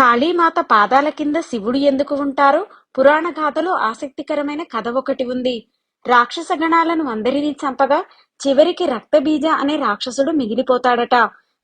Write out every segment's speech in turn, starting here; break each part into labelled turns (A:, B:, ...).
A: కాళీమాత పాదాల కింద శివుడు ఎందుకు ఉంటారు? పురాణ గాథలో ఆసక్తికరమైన కథ ఒకటి ఉంది. రాక్షస గణాలను అందరినీ చంపగా చివరికి రక్తబీజ అనే రాక్షసుడు మిగిలిపోతాడట.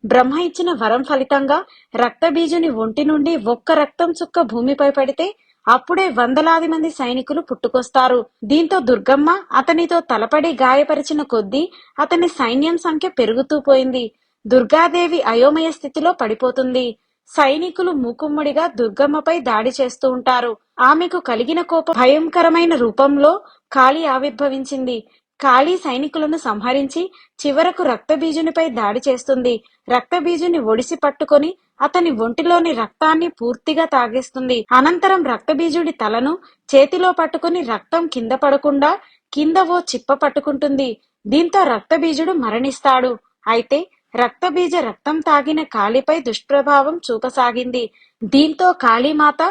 A: బ్రహ్మ ఇచ్చిన వరం ఫలితంగా రక్తబీజుని ఒంటి నుండి ఒక్క రక్తం చుక్క భూమిపై పడితే అప్పుడే వందలాది మంది సైనికులు పుట్టుకొస్తారు. దీంతో దుర్గమ్మ అతనితో తలపడి గాయపరిచిన కొద్దీ అతని సైన్యం సంఖ్య పెరుగుతూ పోయింది. దుర్గాదేవి అయోమయ స్థితిలో పడిపోతుంది. సైనికులు మూకుమ్మడిగా దుర్గమ్మపై దాడి చేస్తూ ఉంటారు. ఆమెకు కలిగిన కోప భయంకరమైన రూపంలో కాళీ ఆవిర్భవించింది. కాళీ సైనికులను సంహరించి చివరకు రక్తబీజునిపై దాడి చేస్తుంది. రక్తబీజుని ఒడిసి పట్టుకొని అతని ఒంటిలోని రక్తాన్ని పూర్తిగా తాగేస్తుంది. అనంతరం రక్తబీజుడి తలను చేతిలో పట్టుకుని రక్తం కింద పడకుండా కింద ఓ చిప్ప పట్టుకుంటుంది. దీంతో రక్తబీజుడు మరణిస్తాడు. అయితే రక్తబీజ రక్తం తాగిన కాళీపై దుష్ప్రభావం చూపసాగింది. దీంతో కాళీమాత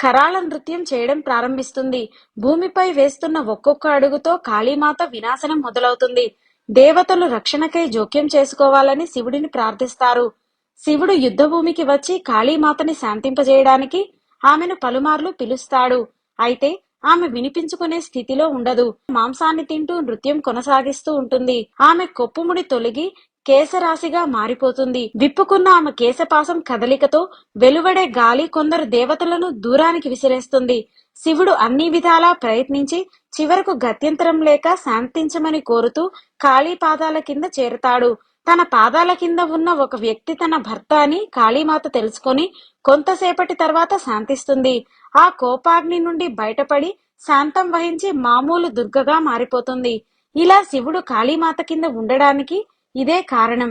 A: కరాళ నృత్యం చేయడం ప్రారంభిస్తుంది. భూమిపై వేస్తున్న ఒక్కొక్క అడుగుతో కాళీమాత వినాశనం మొదలవుతుంది. దేవతలు రక్షణకై జోక్యం చేసుకోవాలని శివుడిని ప్రార్థిస్తారు. శివుడు యుద్ధభూమికి వచ్చి కాళీమాతని శాంతింపజేయడానికి ఆమెను పలుమార్లు పిలుస్తాడు. అయితే ఆమె వినిపించుకునే స్థితిలో ఉండదు. మాంసాన్ని తింటూ నృత్యం కొనసాగిస్తూ ఉంటుంది. ఆమె కొప్పుముడి తొలగి కేశరాశిగా మారిపోతుంది. విప్పుకున్న ఆమె కేశపాసం కదలికతో వెలువడే గాలి కొందరు దేవతలను దూరానికి విసిరేస్తుంది. శివుడు అన్ని విధాలా ప్రయత్నించి చివరకు గత్యంతరం లేక శాంతించమని కోరుతూ కాళీ పాదాల కింద చేరతాడు. తన పాదాల కింద ఉన్న ఒక వ్యక్తి తన భర్త అని కాళీమాత తెలుసుకొని కొంతసేపటి తర్వాత శాంతిస్తుంది. ఆ కోపాగ్ని నుండి బయటపడి శాంతం వహించి మామూలు దుర్గగా మారిపోతుంది. ఇలా శివుడు కాళీమాత కింద ఉండడానికి ఇదే కారణం.